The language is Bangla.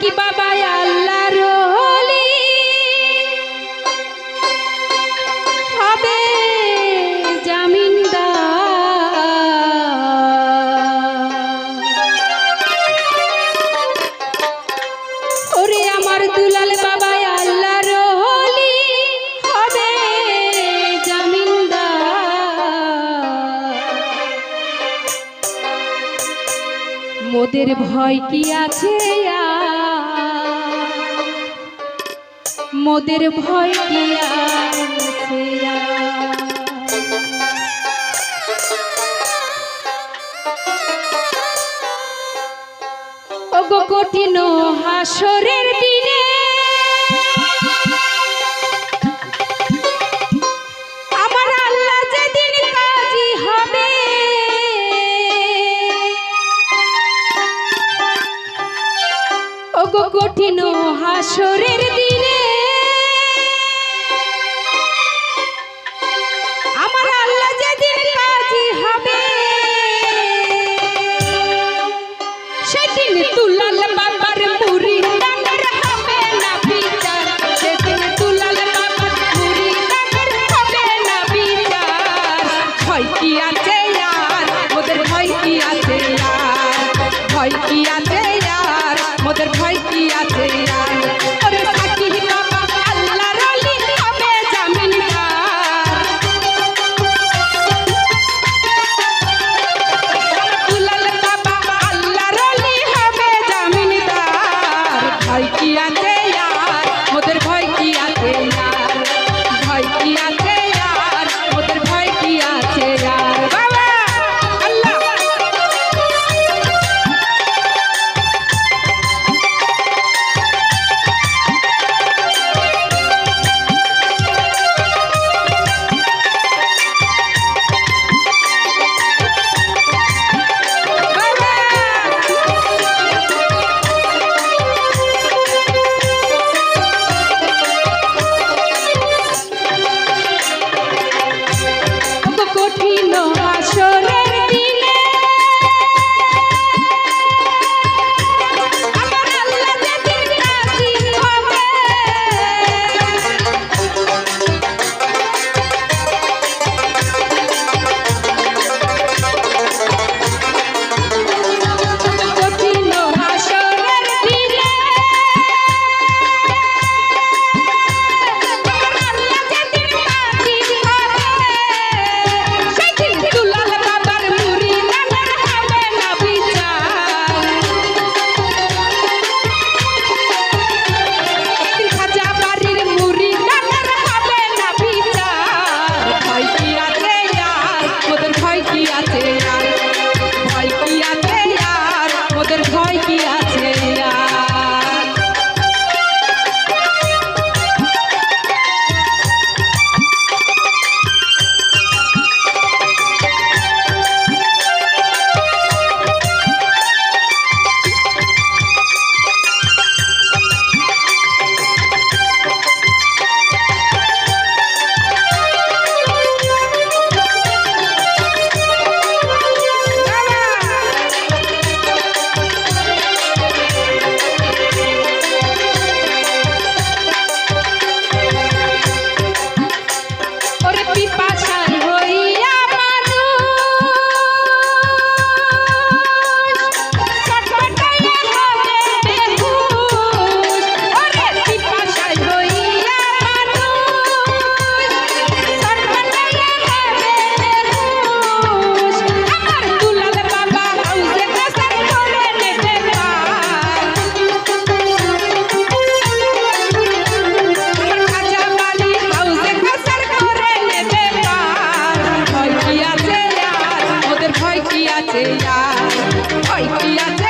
কি বাবা আল্লাহর ওরে আমার দুলাল বাবা মোদের ভয় কি আছে আর? মোদের ভয় কি কঠিন হাসরের দিনে আমার আল্লাহ যেদিন হবে ওগো কঠিন হাসরের দিনে হবে সেদিন তুলাল বাবা উঠিল Yeah.